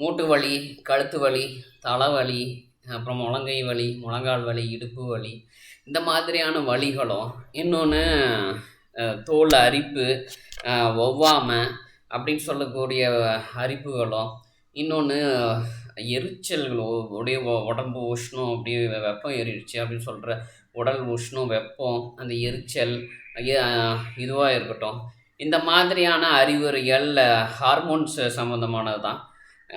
மூட்டு வலி கழுத்து வலி தலைவலி அப்புறம் முழங்கை வலி முழங்கால் வலி இடுப்பு வலி இந்த மாதிரியான வலிகளும் இன்னொன்று தோல் அரிப்பு ஒவ்வாமை அப்படின்னு சொல்லக்கூடிய அரிப்புகளும் இன்னொன்று எரிச்சல்கள் உடைய உடம்பு உஷ்ணம் அப்படியே வெப்பம் ஏறிடுச்சு அப்படின்னு சொல்கிற உடல் உஷ்ணம் வெப்பம் அந்த எரிச்சல் இதுவாக இருக்கட்டும். இந்த மாதிரியான அறிகுறிகள் ஹார்மோன்ஸ் சம்மந்தமானது தான்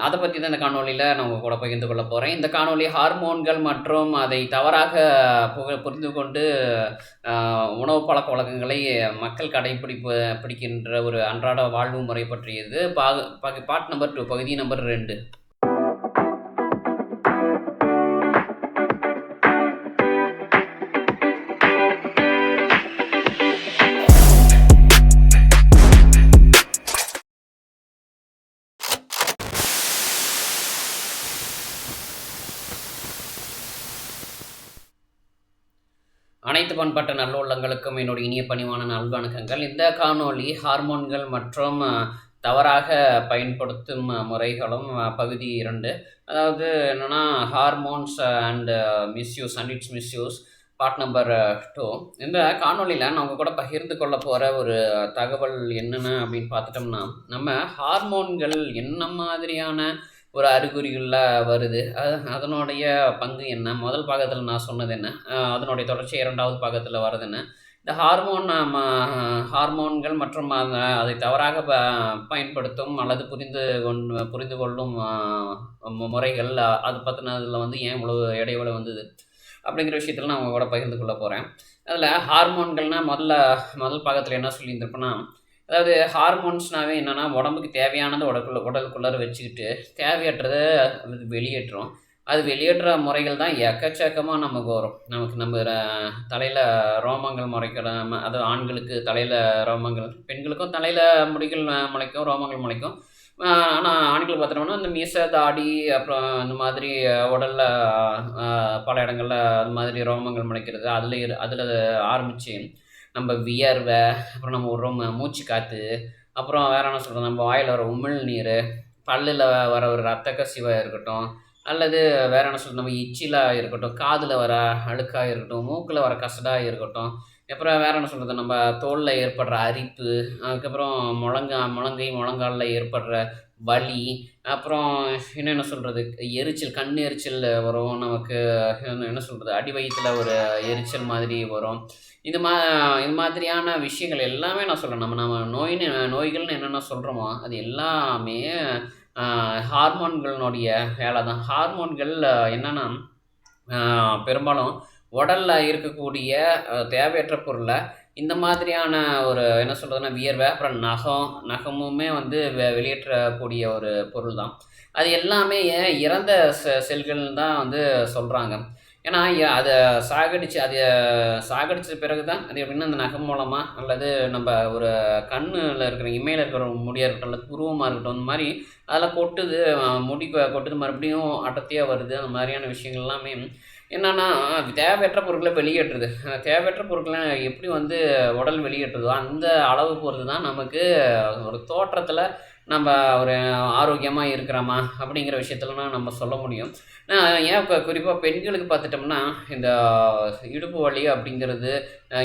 அதை பற்றி தான் இந்த காணொலியில் நான் உங்கள் கூட பகிர்ந்து கொள்ள போகிறேன் இந்த காணொலி ஹார்மோன்கள் மற்றும் அதை தவறாக புக புரிந்து கொண்டு உணவு பழக்க வழக்கங்களை மக்கள் கடைப்பிடிப்பு பிடிக்கின்ற ஒரு அன்றாட வாழ்வு முறை பற்றியது. பாகு பாக பாட் நம்பர் டூ பகுதி நம்பர் ரெண்டு. அனைத்து பண்பட்ட நல்லுள்ளங்களுக்கும் என்னுடைய இனிய பணிவான நல்வணக்கங்கள் இந்த காணொளி ஹார்மோன்கள் மற்றும் தவறாக பயன்படுத்தும் முறைகளும் பகுதி இரண்டு. அதாவது என்னென்னா hormones and misuse and its misuse part number two இந்த காணொளியில் நான் உங்கள் கூட பகிர்ந்து கொள்ள போகிற ஒரு தகவல் என்னென்ன அப்படின்னு பார்த்துட்டோம்னா நம்ம ஹார்மோன்கள் என்ன மாதிரியான ஒரு அறிகுறிகளில் வருது. அது அதனுடைய பங்கு என்ன? முதல் பாகத்தில் நான் சொன்னது என்ன? அதனுடைய தொடர்ச்சி இரண்டாவது பாகத்தில் வர்றது என்ன? இந்த ஹார்மோன் நம்ம ஹார்மோன்கள் மற்றும் அதை தவறாக ப பயன்படுத்தும் அல்லது புரிந்து கொண்டு புரிந்து கொள்ளும் முறைகள் அது பற்றினதில் வந்து ஏன் இவ்வளோ இடைவெளி வந்தது? அப்படிங்கிற விஷயத்தில் நான் உங்கள் கூட பகிர்ந்து கொள்ள போகிறேன் அதில் ஹார்மோன்கள்னால் முதல்ல முதல் பாகத்தில் என்ன சொல்லியிருந்திருப்பேன்னா அதாவது ஹார்மோன்ஸ்னாவே என்னென்னா உடம்புக்கு தேவையானது உடலுக்குள்ள உடலுக்குள்ளார வச்சுக்கிட்டு தேவையற்றதை அது வெளியேற்றும். அது வெளியேற்ற முறைகள் தான் எக்கச்சக்கமாக நமக்கு வரும் நமக்கு நம்ம தலையில் ரோமங்கள் முளைக்கிற அது ஆண்களுக்கு தலையில் ரோமங்கள் பெண்களுக்கும் தலையில் முடிகள் முளைக்கும் ரோமங்கள் முளைக்கும். ஆனால் ஆண்கள் பார்த்தோம்னா இந்த மீசை தாடி அப்புறம் இந்த மாதிரி உடலில் பல இடங்களில் அது மாதிரி ரோமங்கள் முளைக்கிறது அதில் இரு அதில் ஆரம்பித்து நம்ம வியர்வை அப்புறம் நம்ம விடுறோம் மூச்சு காற்று அப்புறம் வேற என்ன சொல்கிறது நம்ம வாயில் வர உமிழ் நீர் பல்லில் வர ஒரு ரத்த கசிவாக இருக்கட்டும் அல்லது வேற என்ன சொல்கிறது நம்ம இச்சிலாக இருக்கட்டும் காதில் வர அழுக்காக இருக்கட்டும் மூக்கில் வர கசடாக இருக்கட்டும் அப்புறம் வேற என்ன சொல்கிறது நம்ம தோலில் ஏற்படுற அரிப்பு அதுக்கப்புறம் முழங்கா முழங்கை முழங்காலில் ஏற்படுற வலி அப்புறம் என்னென்ன சொல்கிறது எரிச்சல் கண் எரிச்சல் வரும். நமக்கு என்ன- சொல்கிறது அடி வயிற்றுல ஒரு எரிச்சல் மாதிரி வரும். இது மா இது மாதிரியான விஷயங்கள் எல்லாமே நான் சொல்கிறேன் நம்ம நம்ம நோயின்னு நோய்கள்னு என்னென்ன சொல்கிறோமோ அது எல்லாமே ஹார்மோன்களினுடைய வேலை தான் ஹார்மோன்கள் என்னென்னா பெரும்பாலும் உடலில் இருக்கக்கூடிய தேவையற்ற பொருளை இந்த மாதிரியான ஒரு என்ன சொல்கிறதுனா வியர்வை அப்புறம் நகம் நகமுமே வந்து வெ வெளியேற்றக்கூடிய ஒரு பொருள் தான் அது எல்லாமே ஏன் இறந்த செ செல்கள் தான் வந்து சொல்கிறாங்க ஏன்னா அதை சாகடிச்சு அது சாகடிச்ச பிறகு தான் அது எப்படின்னா அந்த நகம் மூலமாக அல்லது நம்ம ஒரு கண்ணில் இருக்கிற இமையில் இருக்கிற முடியாக இருக்கட்டும் அல்லது புருவமாக இருக்கட்டும் அந்த மாதிரி அதில் கொட்டுது முடி கொட்டுது மறுபடியும் அடர்த்தியாக வருது அந்த மாதிரியான விஷயங்கள் எல்லாமே என்னென்னா தேவையற்ற பொருட்களை வெளியேற்றுது. தேவையற்ற பொருட்களை எப்படி வந்து உடல் வெளியேற்றுதோ அந்த அளவு பொறுத்து தான் நமக்கு ஒரு தோற்றத்தில் நம்ம ஒரு ஆரோக்கியமாக இருக்கிறோமா அப்படிங்கிற விஷயத்துலலாம் நம்ம சொல்ல முடியும். ஏன் குறிப்பாக பெண்களுக்கு பார்த்துட்டோம்னா இந்த இடுப்பு வலி அப்படிங்கிறது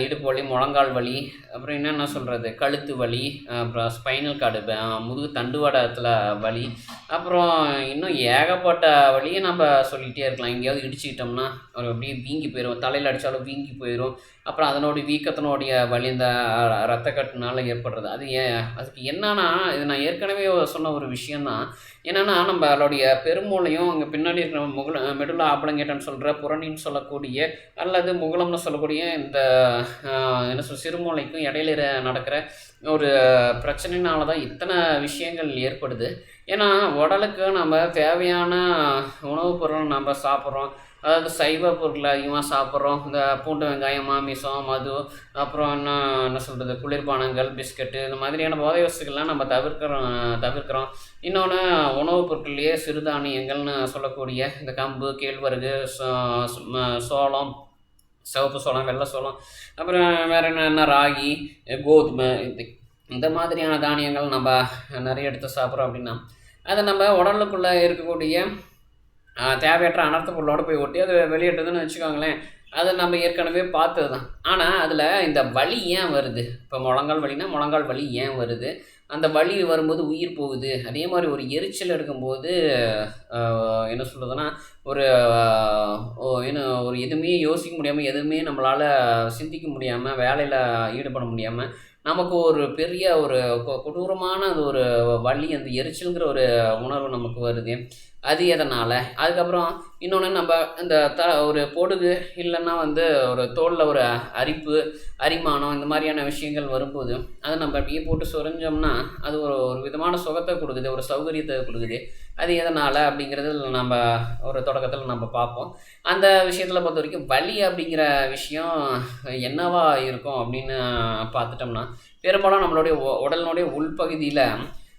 இடுப்பு வலி முழங்கால் வலி அப்புறம் என்னென்ன சொல்கிறது கழுத்து வலி அப்புறம் ஸ்பைனல் கார்டு முதுகு தண்டுவடத்தில் வலி அப்புறம் இன்னும் ஏகப்பட்ட வழியை நம்ம சொல்லிகிட்டே இருக்கலாம். எங்கேயாவது இடிச்சுக்கிட்டோம்னா ஒரு அப்படியே வீங்கி போயிடும் தலையில் அடித்தாலும் வீங்கி போயிடும் அப்புறம் அதனுடைய வீக்கத்தினுடைய வலி இந்த ரத்த கட்டுனால ஏற்படுறது. அது ஏன் அதுக்கு என்னன்னா இது நான் ஏற்கனவே சொன்ன ஒரு விஷயந்தான் என்னென்னா நம்மளுடைய பெருமூளையும் அங்கே பின்னாடி இருக்கிற முகுல மெடுலா ஆப்பளங்கேட்டன்னு சொல்கிற புறணின்னு சொல்லக்கூடிய அல்லது முகுலம்னு சொல்லக்கூடிய இந்த என்ன சொல் சிறுமூளைக்கும் இடையில நடக்கிற ஒரு பிரச்சனைனால தான் இத்தனை விஷயங்கள் ஏற்படுது. ஏன்னா உடலுக்கு நம்ம தேவையான உணவுப் பொருள் நம்ம சாப்பிட்றோம். அதாவது சைவ பொருட்களை அதிகமாக சாப்பிட்றோம். இந்த பூண்டு வெங்காயம் மாமிசம் மது அப்புறம் என்ன என்ன சொல்கிறது குளிர்பானங்கள் பிஸ்கட்டு இந்த மாதிரியான போதை வசதிகள்லாம் நம்ம தவிர்க்கிறோம் தவிர்க்கிறோம். இன்னொன்று உணவுப் பொருட்கள்லேயே சிறுதானியங்கள்னு சொல்லக்கூடிய இந்த கம்பு கேழ்வரகு சோ- சோளம் சிவப்பு சோளம் வெள்ளை சோளம் அப்புறம் வேறு என்னென்ன ராகி கோதுமை இந்த இந்த மாதிரியான தானியங்கள் நம்ம நிறைய எடுத்து சாப்பிட்றோம் அப்படின்னா அதை நம்ம உடலுக்குள்ளே இருக்கக்கூடிய தேவையற்ற அனர்த்த பொருளோடு போய் ஒட்டி அது வெளியிட்டதுன்னு வச்சுக்கோங்களேன் அதை நம்ம ஏற்கனவே பார்த்தது தான் ஆனால் அதில் இந்த வலி ஏன் வருது? இப்போ முழங்கால் வலினா முழங்கால் வலி ஏன் வருது? அந்த வலி வரும்போது உயிர் போகுது. அதே மாதிரி ஒரு எரிச்சல் எடுக்கும்போது என்ன சொல்கிறதுனா ஒரு ஓ- என்ன ஒரு எதுவுமே யோசிக்க முடியாமல் எதுவுமே நம்மளால் சிந்திக்க முடியாமல் வேலையில் ஈடுபட முடியாமல் நமக்கு ஒரு பெரிய ஒரு கொ- கொடூரமான அது ஒரு வலி அந்த எரிச்சல்ங்கிற ஒரு உணர்வு நமக்கு வருது. அது எதனால்? அதுக்கப்புறம் இன்னொன்று நம்ம இந்த த ஒரு பொடுகு இல்லைன்னா வந்து ஒரு தோலில் ஒரு அரிப்பு அரிமானம் இந்த மாதிரியான விஷயங்கள் வரும்போது அதை நம்ம அப்படியே போட்டு சொரிஞ்சோம்னா அது ஒரு ஒரு விதமான சுகத்தை கொடுக்குது ஒரு சௌகரியத்தை கொடுக்குது. அது எதனால் அப்படிங்கிறது நம்ம ஒரு தொடக்கத்தில் நம்ம பார்ப்போம். அந்த விஷயத்தில் பொறுத்த வரைக்கும் வலி அப்படிங்கிற விஷயம் என்னவா இருக்கும் அப்படின்னு பார்த்துட்டோம்னா பெரும்பாலும் நம்மளுடைய உடலினுடைய உள்பகுதியில்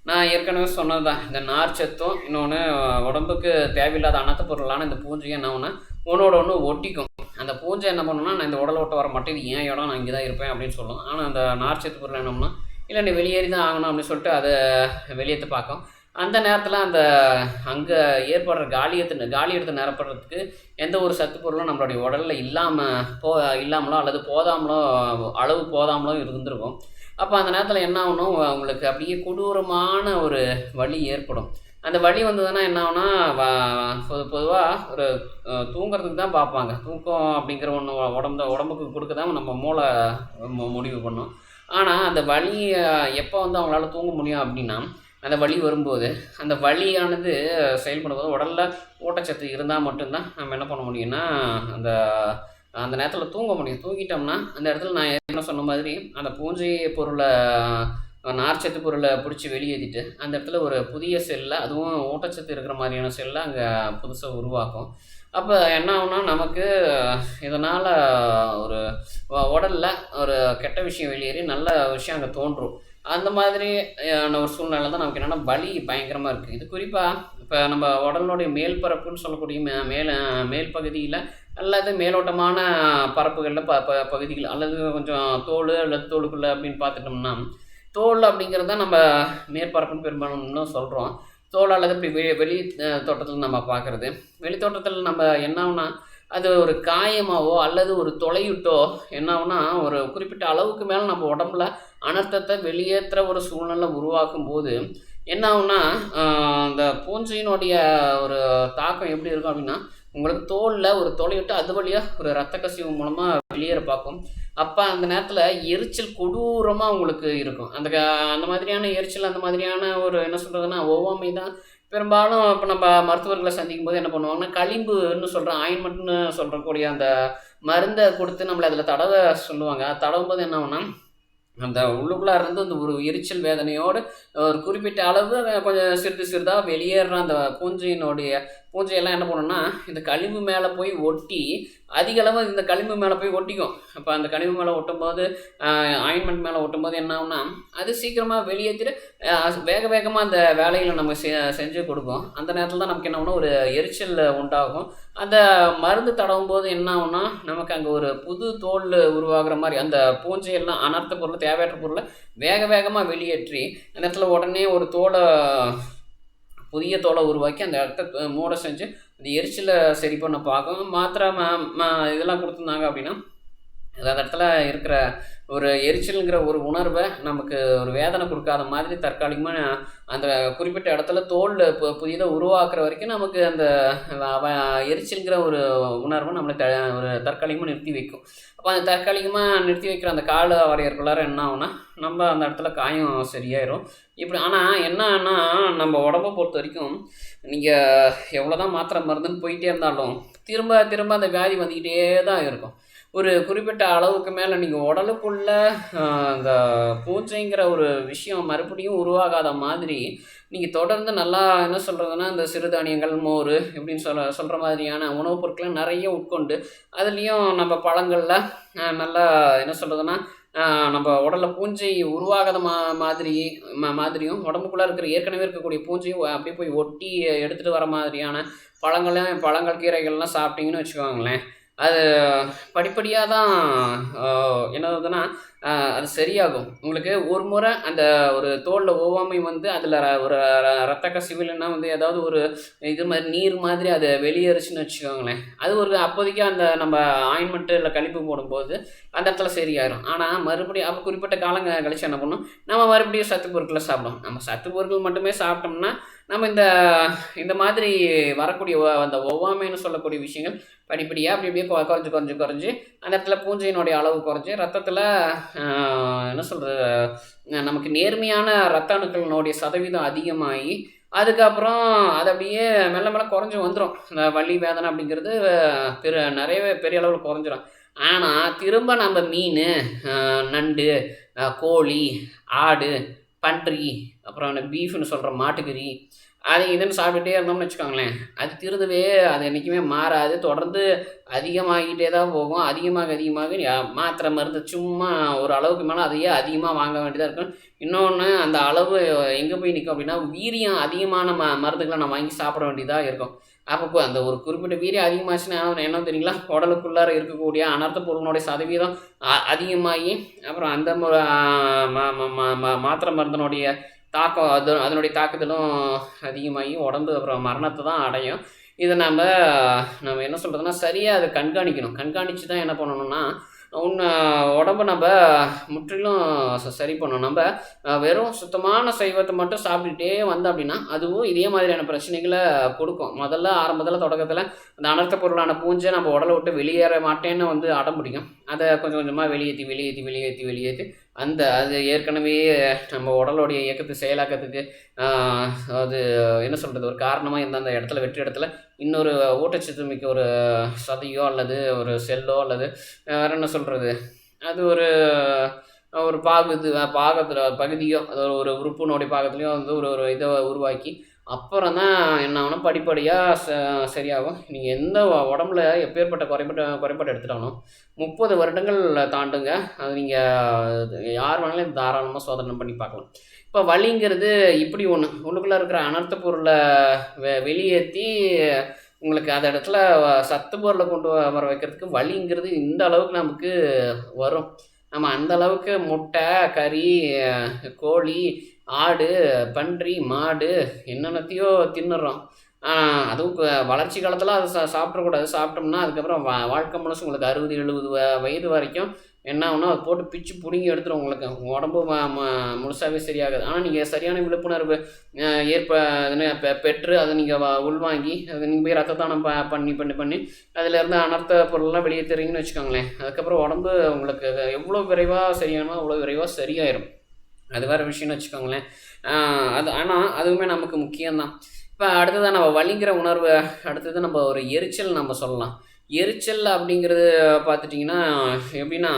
நான் ஏற்கனவே சொன்னது தான் இந்த நார்ச்சத்தும் இன்னொன்று உடம்புக்கு தேவையில்லாத அனத்த பொருளான இந்த பூஞ்சை என்ன ஒன்று ஒன்றோட ஒன்று ஒட்டிக்கும். அந்த பூஞ்சை என்ன பண்ணுன்னா நான் இந்த உடலை ஓட்ட வர மாட்டேன் இது ஏன் இடம் நான் இங்கே தான் இருப்பேன் அப்படின்னு சொல்லும். ஆனால் அந்த நார் சத்து பொருள் என்னம்னா இல்லை நீ வெளியேறி தான் ஆகணும் அப்படின்னு சொல்லிட்டு அதை வெளியேற்ற பார்க்கும். அந்த நேரத்தில் அந்த அங்கே ஏற்படுற காலியத்தை காலி எடுத்து நிரப்படுறதுக்கு எந்த ஒரு சத்து பொருளும் நம்மளுடைய உடலில் இல்லாமல் போ இல்லாமலோ அல்லது போதாமலோ அளவு போதாமலோ இருந்திருக்கும். அப்போ அந்த நேரத்தில் என்ன ஆகணும் அவங்களுக்கு அப்படியே கொடூரமான ஒரு வலி ஏற்படும். அந்த வழி வந்ததுன்னா என்ன ஆகுனா பொது பொதுவாக ஒரு தூங்குறதுக்கு தான் பார்ப்பாங்க. தூக்கம் அப்படிங்கிற ஒன்று உடம்பு உடம்புக்கு கொடுக்க தான் நம்ம மூளை மு- முடிவு பண்ணும். ஆனால் அந்த வழி எப்போ வந்து அவங்களால தூங்க முடியும் அப்படின்னா அந்த வழி வரும்போது அந்த வலியானது செயல்படும்போது உடலில் ஊட்டச்சத்து இருந்தால் மட்டும்தான் நம்ம என்ன பண்ண முடியும்னா அந்த அந்த நேரத்தில் தூங்க முடியும். தூங்கிட்டோம்னா அந்த இடத்துல நான் என்ன சொன்ன மாதிரி அந்த பூஞ்சை பொருளை நார்ச்சத்து பொருளை பிடிச்சி வெளியேற்றிட்டு அந்த இடத்துல ஒரு புதிய செல்லை அதுவும் ஊட்டச்சத்து இருக்கிற மாதிரியான செல்லை அங்கே புதுசாக உருவாக்கும். அப்போ என்ன ஆகும்னா நமக்கு இதனால் ஒரு உடலில் ஒரு கெட்ட விஷயம் வெளியேறி நல்ல விஷயம் அங்கே தோன்றும். அந்த மாதிரி ஒரு சூழ்நிலை தான் நமக்கு என்னென்னா வலி பயங்கரமாக இருக்குது இது குறிப்பாக இப்போ நம்ம உடலினுடைய மேல் பரப்புன்னு சொல்லக்கூடிய மே மேல் மேல் பகுதியில் அல்லது மேலோட்டமான பரப்புகளில் ப ப பகுதிகள் அல்லது கொஞ்சம் தோல் அல்லது தோலுக்குள்ளே அப்படின்னு பார்த்துட்டோம்னா தோல் அப்படிங்கிறது தான் நம்ம மேற்பரப்புன்னு பெரும்பாலும் சொல்கிறோம் தோல் அல்லது இப்படி வெளி வெளி தோட்டத்தில் நம்ம பார்க்குறது. வெளி தோட்டத்தில் நம்ம என்ன அது ஒரு காயமாவோ அல்லது ஒரு தொலையுட்டோ என்ன ஒரு குறிப்பிட்ட அளவுக்கு மேலே நம்ம உடம்புல அனர்த்தத்தை வெளியேற்றுற ஒரு சூழ்நிலை உருவாக்கும் போது என்ன ஆகும்னா அந்த பூஞ்சையினுடைய ஒரு தாக்கம் எப்படி இருக்கும் அப்படின்னா உங்களுக்கு தோலில் ஒரு தொலைவிட்டு அது வழியாக ஒரு ரத்த கசிவு மூலமாக வெளியேற பார்க்கும். அப்போ அந்த நேரத்தில் எரிச்சல் கொடூரமாக உங்களுக்கு இருக்கும். அந்த க- அந்த மாதிரியான எரிச்சல் அந்த மாதிரியான ஒரு என்ன சொல்கிறதுனா ஒவ்வாமை தான். பெரும்பாலும் இப்போ நம்ம மருத்துவர்களை சந்திக்கும் போது என்ன பண்ணுவாங்கன்னா களிம்புன்னு சொல்கிற ஆயின்மெண்ட்னு சொல்கிறக்கூடிய அந்த மருந்தை கொடுத்து நம்மளை அதில் தடவை சொல்லுவாங்க. தடவும் போது என்ன ஆகுனா அந்த உள்ளுக்குள்ளே இருந்து அந்த ஒரு எரிச்சல் வேதனையோடு ஒரு குறிப்பிட்ட அளவு கொஞ்சம் சிறிது சிறிதாக வெளியேறுற அந்த பூஞ்சையினுடைய பூஞ்சையெல்லாம் என்ன பண்ணுன்னா இந்த களிம்பு மேலே போய் ஒட்டி அதிகளவு இந்த களிம்பு மேலே போய் ஒட்டிக்கும். அப்போ அந்த களிம்பு மேலே ஒட்டும்போது ஆயின்மெண்ட் மேலே ஒட்டும்போது என்ன ஆகும்னா அது சீக்கிரமாக வெளியேற்றிட்டு வேக வேகமாக அந்த வேலைகளை நம்ம செ செஞ்சு கொடுக்கும். அந்த நேரத்தில் தான் நமக்கு என்ன ஆகும்னா ஒரு எரிச்சல் உண்டாகும். அந்த மருந்து தடவும் போது என்ன ஆகும்னா நமக்கு அங்கே ஒரு புது தோல் உருவாகிற மாதிரி அந்த பூஞ்சையெல்லாம் அனர்த்த பொருள் தேவையற்ற பொருளை வேக வேகமாக வெளியேற்றி அந்த இடத்துல உடனே ஒரு தோலை புதிய தோலை உருவாக்கி அந்த இடத்த மூட செஞ்சு அந்த எரிச்சலை சரி பண்ண பார்க்கும். மாத்திரை ம இதெல்லாம் கொடுத்துருந்தாங்க அப்படின்னா அந்த இடத்துல இருக்கிற ஒரு எரிச்சலுங்கிற ஒரு உணர்வை நமக்கு ஒரு வேதனை கொடுக்காத மாதிரி தற்காலிகமாக அந்த குறிப்பிட்ட இடத்துல தோல் இப்போ புதிதாக உருவாக்குற வரைக்கும் நமக்கு அந்த எரிச்சலுங்கிற எரிச்சல்ங்கிற ஒரு உணர்வை நம்மளை த ஒரு தற்காலிகமாக நிறுத்தி வைக்கும். அப்போ அந்த தற்காலிகமாக நிறுத்தி வைக்கிற அந்த கால வரையறக்குள்ளார என்ன ஆகும்னா நம்ம அந்த இடத்துல காயம் சரியாயிரும். இப்படி ஆனால் என்னன்னா நம்ம உடம்பை பொறுத்த வரைக்கும் நீங்கள் எவ்வளோ தான் மாத்திரை மருந்துன்னு போயிட்டே இருந்தாலும் திரும்ப திரும்ப அந்த வியாதி வந்துக்கிட்டே தான் இருக்கும். ஒரு குறிப்பிட்ட அளவுக்கு மேலே நீங்கள் உடலுக்குள்ள அந்த பூஞ்சைங்கிற ஒரு விஷயம் மறுபடியும் உருவாகாத மாதிரி நீங்கள் தொடர்ந்து நல்லா என்ன சொல்கிறதுனா இந்த சிறுதானியங்கள் மோர் இப்படின்னு சொல்ல சொல்கிற மாதிரியான உணவுப் பொருட்களை நிறைய உட்கொண்டு அதுலேயும் நம்ம பழங்களில் நல்லா என்ன சொல்கிறதுனா நம்ம உடலில் பூஞ்சை உருவாகாத மா மாதிரி மா மாதிரியும் உடம்புக்குள்ளே இருக்கிற ஏற்கனவே இருக்கக்கூடிய பூஞ்சையும் அப்படியே போய் ஒட்டி எடுத்துகிட்டு வர மாதிரியான பழங்களையும் பழங்கள் கீரைகள்லாம் சாப்பிட்டீங்கன்னு வச்சுக்கோங்களேன். அது படிப்படியாக தான் என்னதுன்னா அது சரியாகும். உங்களுக்கு ஒரு முறை அந்த ஒரு தோலில் ஒவ்வாமை வந்து அதில் ஒரு ரத்த ரத்த இல்லைன்னா வந்து ஏதாவது ஒரு இது மாதிரி நீர் மாதிரி அது வெளியேறுச்சுன்னு வச்சுக்கோங்களேன். அது ஒரு அப்போதைக்கு அந்த நம்ம ஆயின்மெண்ட்டு இல்லை கழிப்பு போடும்போது அந்த இடத்துல சரியாயிரும். ஆனால் மறுபடியும் அப்போ குறிப்பிட்ட காலங்க கழிச்சு என்ன பண்ணும்? நம்ம மறுபடியும் சத்து பொருட்களை சாப்பிடும் நம்ம சத்து பொருட்கள் மட்டுமே சாப்பிட்டோம்னா நம்ம இந்த இந்த மாதிரி வரக்கூடிய ஒ- அந்த ஒவ்வாமைன்னு சொல்லக்கூடிய விஷயங்கள் படிப்படியாக அப்படி அப்படியே கொ- குறைஞ்சு குறைஞ்சு குறைஞ்சி அந்த இடத்துல பூஞ்சையினுடைய அளவு குறைஞ்சி ரத்தத்தில் என்ன சொல்கிறது நமக்கு நேர்மையான ரத்த அணுக்களினுடைய சதவீதம் அதிகமாகி அதுக்கப்புறம் அது அப்படியே மெல்ல மெல்ல குறைஞ்சி வந்துடும் இந்த வலி வேதனை அப்படிங்கிறது பெரு நிறையவே பெரிய அளவில் குறைஞ்சிடும் ஆனால் திரும்ப நம்ம மீன் நண்டு கோழி ஆடு பன்றி அப்புறம் அந்த பீஃப்னு சொல்கிற மாட்டுக்கறி அது இதுன்னு சாப்பிட்டுட்டே இருந்தோம்னு வச்சுக்கோங்களேன். அது திருதவே அது என்றைக்குமே மாறாது. தொடர்ந்து அதிகமாகிட்டே தான் போகும். அதிகமாக அதிகமாக மாத்திரை மருந்து சும்மா ஒரு அளவுக்கு மேலே அதையே அதிகமாக வாங்க வேண்டியதாக இருக்கும். இன்னொன்று அந்த அளவு எங்கே போய் நிற்கும் அப்படின்னா வீரியம் அதிகமான ம மருந்துகளை நம்ம வாங்கி சாப்பிட வேண்டியதாக இருக்கும். அப்போ அந்த ஒரு குறிப்பிட்ட வீரியம் அதிகமாச்சுன்னா என்ன- தெரியுங்களா? உடலுக்குள்ளார இருக்கக்கூடிய அனர்த்த பொருளினுடைய சதவீதம் அதிகமாகி அப்புறம் அந்த ம- ம- மாத்திரை மருந்தினுடைய தாக்கம் அது அதனுடைய தாக்குதலும் அதிகமாகி உடம்பு அப்புறம் மரணத்தை தான் அடையும். இதை நம்ம நம்ம என்ன சொல்கிறதுனா சரியாக அதை கண்காணிக்கணும். கண்காணித்து தான் என்ன பண்ணணும்னா உன்னை உடம்ப நம்ம முற்றிலும் சரி பண்ணணும். நம்ம வெறும் சுத்தமான சைவத்தை மட்டும் சாப்பிட்டுட்டே வந்தோம் அப்படின்னா அதுவும் இதே மாதிரியான பிரச்சனைகளை கொடுக்கும். முதல்ல ஆரம்பத்தில் தொடக்கத்தில் அந்த அனர்த்த பொருளான பூஞ்சை நம்ம உடலை விட்டு வெளியேற மாட்டேன்னு வந்து அடம் பிடிக்கும். அதை கொஞ்சம் கொஞ்சமாக வெளியேற்றி வெளியேற்றி வெளியேற்றி வெளியேற்றி அந்த அது ஏற்கனவே நம்ம உடலுடைய இயக்கத்தை செயலாக்கத்துக்கு அது என்ன சொல்கிறது ஒரு காரணமாக இருந்த அந்த இடத்துல வெற்றி இடத்துல இன்னொரு ஊட்டச்சத்து மிக்க ஒரு சதையோ அல்லது ஒரு செல்லோ அல்லது வேறு என்ன சொல்கிறது அது ஒரு ஒரு பாகுது பாகத்தில் பகுதியோ அது ஒரு உறுப்புனுடைய பாகத்துலேயோ வந்து ஒரு ஒரு இதை உருவாக்கி அப்புறம் தான் என்ன ஆகணும்? படிப்படியாக ச சரியாகும். நீங்கள் எந்த உடம்புல எப்பேற்பட்ட குறைபாட்டு குறைபாடு எடுத்துட்டாலும் முப்பது வருடங்கள் தாண்டுங்க. அது நீங்கள் யார் வேணாலும் தாராளமாக சோதனை பண்ணி பார்க்கலாம். இப்போ வலிங்கிறது இப்படி ஒன்று உள்ளுக்குள்ளே இருக்கிற அனர்த்த பொருளை வெ வெளியேற்றி உங்களுக்கு அந்த இடத்துல சத்து பொருளை கொண்டு வர வைக்கிறதுக்கு வலிங்கிறது இந்த அளவுக்கு நமக்கு வரும். நம்ம அந்த அளவுக்கு முட்டை கறி கோழி ஆடு பன்றி மாடு என்னென்னத்தையோ தின்னுறோம். அதுவும் இப்போ வளர்ச்சி காலத்தில் அதை சா சாப்பிடக்கூடாது. சாப்பிட்டோம்னா அதுக்கப்புறம் வா வாழ்க்கை முழுசும் உங்களுக்கு அறுபது எழுபது வ வயது வரைக்கும் என்ன ஆகுனா அதை போட்டு பிச்சு பிடுங்கி எடுத்துரும் உங்களுக்கு. உடம்பு ம ம- சரியாகுது. ஆனால் நீங்கள் சரியான விழிப்புணர்வு ஏற்ப பெ- பெற்று அதை நீங்கள் உள்வாங்கி அதை நீங்கள் போய் ரத்த தானம் ப பண்ணி பண்ணி பண்ணி அதிலேருந்து அனர்த்த பொருள்லாம் வெளியேற்றுறீங்கன்னு வச்சுக்கோங்களேன். அதுக்கப்புறம் உடம்பு உங்களுக்கு எவ்வளோ விரைவாக சரியானோ அவ்வளோ விரைவாக சரியாயிடும் அது வேறு விஷயம்னு வச்சுக்கோங்களேன். அது ஆனால் அதுவுமே நமக்கு முக்கியம்தான். இப்போ அடுத்ததாக நம்ம வலிங்கிற உணர்வு அடுத்தது நம்ம ஒரு எரிச்சல் நம்ம சொல்லலாம். எரிச்சல் அப்படிங்கிறது பார்த்துட்டிங்கன்னா எப்படின்னா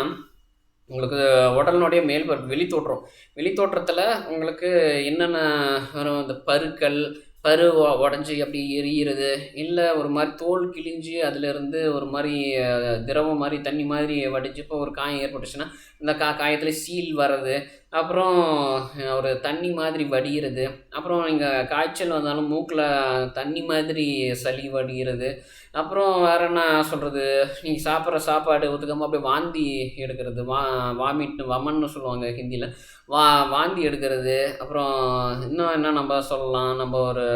உங்களுக்கு உடலினுடைய மேல் வெளித்தோற்றம். வெளித்தோற்றத்தில் உங்களுக்கு என்னென்ன வரும்? இந்த பருக்கள் பரு உடஞ்சி அப்படி எரியிறது இல்லை ஒரு மாதிரி தோல் கிழிஞ்சு அதுலேருந்து ஒரு மாதிரி திரவம் மாதிரி தண்ணி மாதிரி வடிச்சு இப்போ ஒரு காயம் ஏற்பட்டுச்சுன்னா இந்த கா காயத்தில் சீல் வர்றது அப்புறம் ஒரு தண்ணி மாதிரி வடிகிறது அப்புறம் இங்கே காய்ச்சல் வந்தாலும் மூக்கில் தண்ணி மாதிரி சளி வடிகிறது அப்புறம் வேறு என்ன சொல்கிறது நீங்கள் சாப்பிட்ற சாப்பாடு ஒத்துக்காமல் அப்படியே வாந்தி எடுக்கிறது. வா வாமிட்னு வமன்னு சொல்லுவாங்க ஹிந்தியில் வா வாந்தி எடுக்கிறது. அப்புறம் இன்னும் என்ன நம்ம சொல்லலாம்? நம்ம ஒரு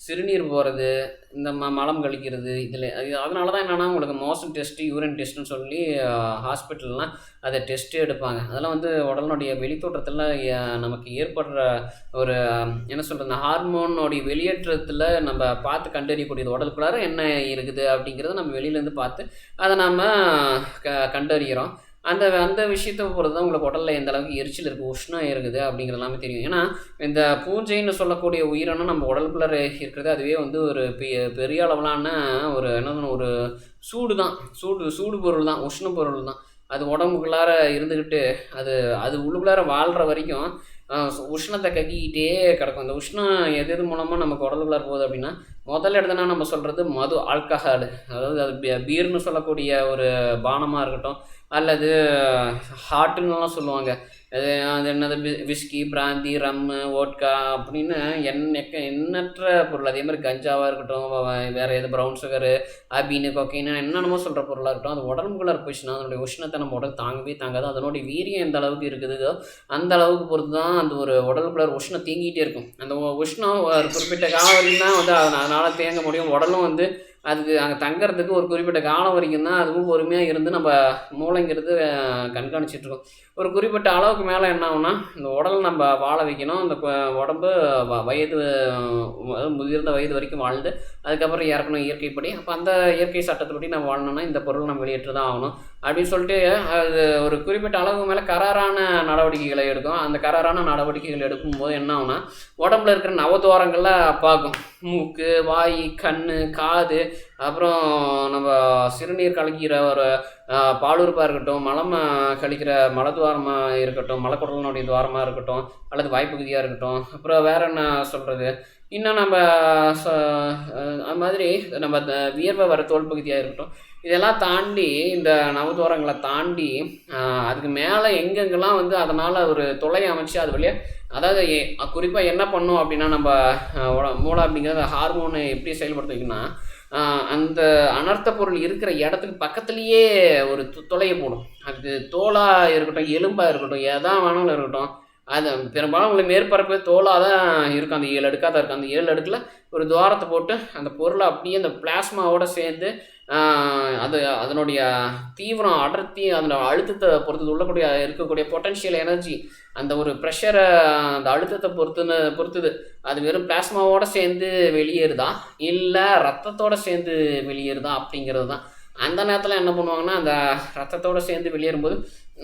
சிறுநீர் போகிறது இந்த ம மலம் கழிக்கிறது இதில் அது அதனால தான் என்னென்னா உங்களுக்கு மோஷன் டெஸ்ட்டு யூரின் டெஸ்ட்டுன்னு சொல்லி ஹாஸ்பிட்டல்லாம் அதை டெஸ்ட்டு எடுப்பாங்க. அதெல்லாம் வந்து உடலினுடைய வெளித்தோற்றத்தில் நமக்கு ஏற்படுற ஒரு என்ன சொல்கிறது இந்த ஹார்மோனுடைய வெளியேற்றத்தில் நம்ம பார்த்து கண்டறியக்கூடியது. உடலுக்குள்ளார என்ன இருக்குது அப்படிங்கிறத நம்ம வெளியிலேருந்து பார்த்து அதை நம்ம க கண்டறிகிறோம் அந்த அந்த விஷயத்தை பொறுத்து தான் உங்களுக்கு உடலில் எந்த அளவுக்கு எரிச்சல் இருக்குது உஷ்ணம் இருக்குது அப்படிங்கிறது எல்லாமே தெரியும். ஏன்னா இந்த பூஞ்சைன்னு சொல்லக்கூடிய உயிரினம் நம்ம உடலுக்குள்ளே இருக்கிறது அதுவே வந்து ஒரு பெ- பெரிய அளவிலான ஒரு என்ன ஒரு சூடு தான் சூடு சூடு பொருள் தான் உஷ்ண பொருள் தான் அது உடம்புக்குள்ளார இருந்துக்கிட்டு அது அது உள்ளுக்குள்ளார வாழ்கிற வரைக்கும் உஷ்ணத்தை கக்கிக்கிட்டே கிடக்கும். அந்த உஷ்ணம் எது எது மூலமாக நமக்கு உடலுக்குள்ளார போகுது அப்படின்னா முதல்ல எடுத்தனா நம்ம சொல்கிறது மது ஆல்கஹால். அதாவது அது பீர்னு சொல்லக்கூடிய ஒரு பானமாக இருக்கட்டும் அல்லது ஹாட்டுன்னுலாம் சொல்லுவாங்க. அது அது என்னது விஸ்கி பிராந்தி ரம்மு ஓட்கா அப்படின்னு எண்ணெக்க எண்ணற்ற பொருள். அதே மாதிரி கஞ்சாவாக இருக்கட்டும் வேறு எது ப்ரௌன் சுகரு அபீனு கொக்கைன்னு என்னென்னமோ சொல்கிற பொருளாக இருக்கட்டும் அது உடம்புக்குள்ளே போயிடுச்சுன்னா அதனுடைய உஷ்ணத்தை நம்ம உடல் தாங்கவே தாங்காது. அதனுடைய வீரியம் எந்த அளவுக்கு இருக்குதோ அந்த அளவுக்கு பொறுத்து தான் அந்த ஒரு உடலுக்குள்ள உஷ்ணம் தேங்கிட்டே இருக்கும். அந்த உஷ்ணம் ஒரு குறிப்பிட்ட காலம் தான் வந்து அதனால் தேங்க முடியும். உடலும் வந்து அதுக்கு அங்கே தங்குறதுக்கு ஒரு குறிப்பிட்ட காலம் வரைக்கும் தான் அதுவும் பொறுமையாக இருந்து நம்ம மூளைங்கிறது கண்காணிச்சிட்ருக்கோம் ஒரு குறிப்பிட்ட அளவுக்கு மேலே என்ன ஆகும்னா இந்த உடல் நம்ம வாழ வைக்கணும். அந்த உடம்பு வ- வயது முதிர்ந்த வயது வரைக்கும் வாழ்ந்து அதுக்கப்புறம் இறக்கணும் இயற்கைப்படி. அப்போ அந்த இயற்கை சட்டத்தைப்படி நம்ம வாழணும்னா இந்த பொருள் நம்ம வெளியேற்று தான் ஆகணும். அப்படின்னு சொல்லிட்டு அது ஒரு குறிப்பிட்ட அளவுக்கு மேலே கராரான நடவடிக்கைகளை எடுக்கும். அந்த கராரான நடவடிக்கைகள் எடுக்கும்போது என்ன ஆகும்னா உடம்புல இருக்கிற நவதுவாரங்களை பார்க்கும் மூக்கு வாய் கண் காது அப்புறம் நம்ம சிறுநீர் கலக்கிற ஒரு பாலுறுப்பாக இருக்கட்டும் மலம் கழிக்கிற கழிக்கிற மலத்துவாரமாக இருக்கட்டும் மலக்குடலினுடைய துவாரமாக இருக்கட்டும் அல்லது வாய்ப்பகுதியாக இருக்கட்டும் அப்புறம் வேற என்ன சொல்கிறது இன்னும் நம்ம ச- அது மாதிரி நம்ம வியர்வை வர தோல் பகுதியாக இருக்கட்டும் இதெல்லாம் தாண்டி இந்த நவதோரங்களை தாண்டி அதுக்கு மேலே எங்கெங்கெல்லாம் வந்து அதனால் ஒரு தொலை அமைச்சு அது வழியாக அதாவது குறிப்பாக என்ன பண்ணும் அப்படின்னா நம்ம மூளை அப்படிங்கிறது ஹார்மோனை எப்படி செயல்படுத்த அந்த அனர்த்த பொருள் இருக்கிற இடத்துக்கு பக்கத்துலேயே ஒரு து- தொலையை போடும். அது தோலாக இருக்கட்டும் எலும்பாக இருக்கட்டும் எதா வேணாலும் இருக்கட்டும் அது பெரும்பாலும் உங்களுக்கு மேற்பரப்பு தோலாக தான் இருக்கும். அந்த ஏழு அடுக்காக தான் இருக்கும். அந்த ஏழு அடுக்கில் ஒரு துவாரத்தை போட்டு அந்த பொருளை அப்படியே அந்த பிளாஸ்மாவோடு சேர்ந்து அது அதனுடைய தீவிரம் அடர்த்தி அதனோட அழுத்தத்தை பொறுத்தது உள்ளக்கூடிய இருக்கக்கூடிய பொட்டன்ஷியல் எனர்ஜி அந்த ஒரு ப்ரெஷரை அந்த அழுத்தத்தை பொறுத்துன்னு பொறுத்துது. அது வெறும் பிளாஸ்மாவோடு சேர்ந்து வெளியேறுதா? இல்லை ரத்தத்தோடு சேர்ந்து வெளியேறுதா? அப்படிங்கிறது தான் அந்த நேரத்தில் என்ன பண்ணுவாங்கன்னா அந்த ரத்தத்தோடு சேர்ந்து வெளியேறும்போது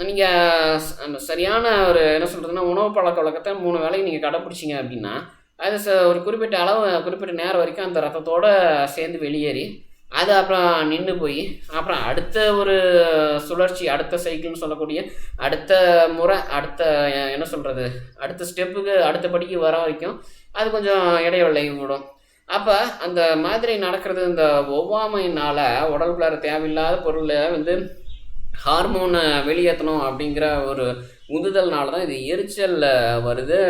நீங்கள் அந்த சரியான ஒரு என்ன சொல்கிறதுன்னா உணவு பழக்க வழக்கத்தை மூணு வேலைக்கு நீங்கள் கடைப்பிடிச்சிங்க அப்படின்னா அது ச ஒரு குறிப்பிட்ட அளவு குறிப்பிட்ட நேரம் வரைக்கும் அந்த ரத்தத்தோடு சேர்ந்து வெளியேறி அது அப்புறம் நின்று போய் அப்புறம் அடுத்த ஒரு சுழற்சி அடுத்த சைக்கிள்னு சொல்லக்கூடிய அடுத்த முறை அடுத்த என்ன சொல்கிறது அடுத்த ஸ்டெப்புக்கு அடுத்த படிக்கு வர வரைக்கும் அது கொஞ்சம் இடைவெளி விடும். அப்போ அந்த மாதிரி நடக்கிறது இந்த ஒவ்வாமையினால் உடலுக்குள்ளார தேவையில்லாத பொருளை வந்து ஹார்மோனை வெளியேற்றணும் அப்படிங்கிற ஒரு உந்துதல்னால தான் இது எரிச்சலில் வருது.